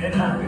Yeah.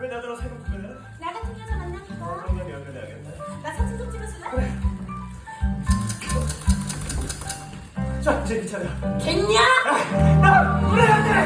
왜 나더러 살고 보면은? 나 같은 여자 어, 만나니까 그러면 연결해야겠네. 아, 나 사진 좀 찍어줄래? 그래. 자, 제 차례야. 됐냐? 아, 나, 우리 안 돼!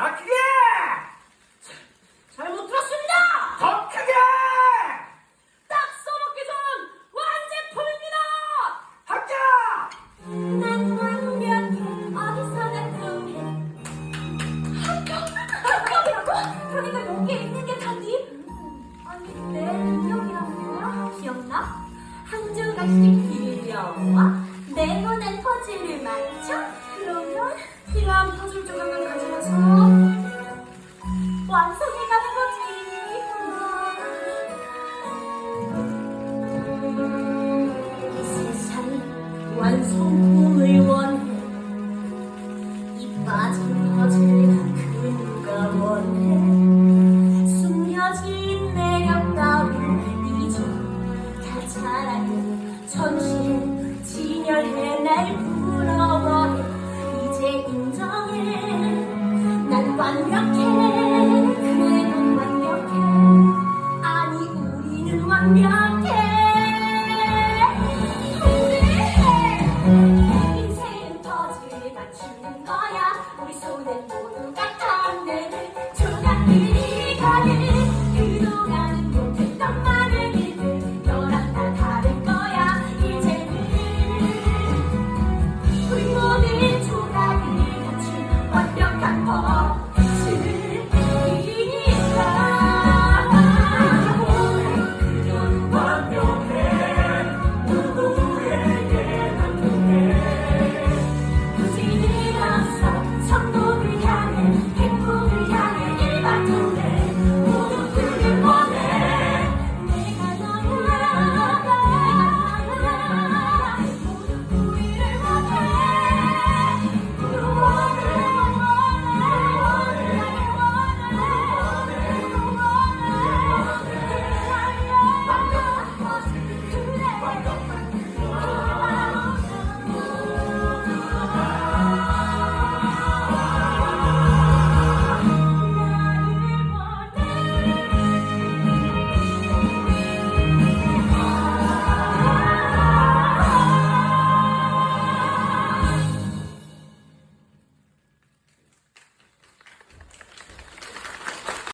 রাখলে 从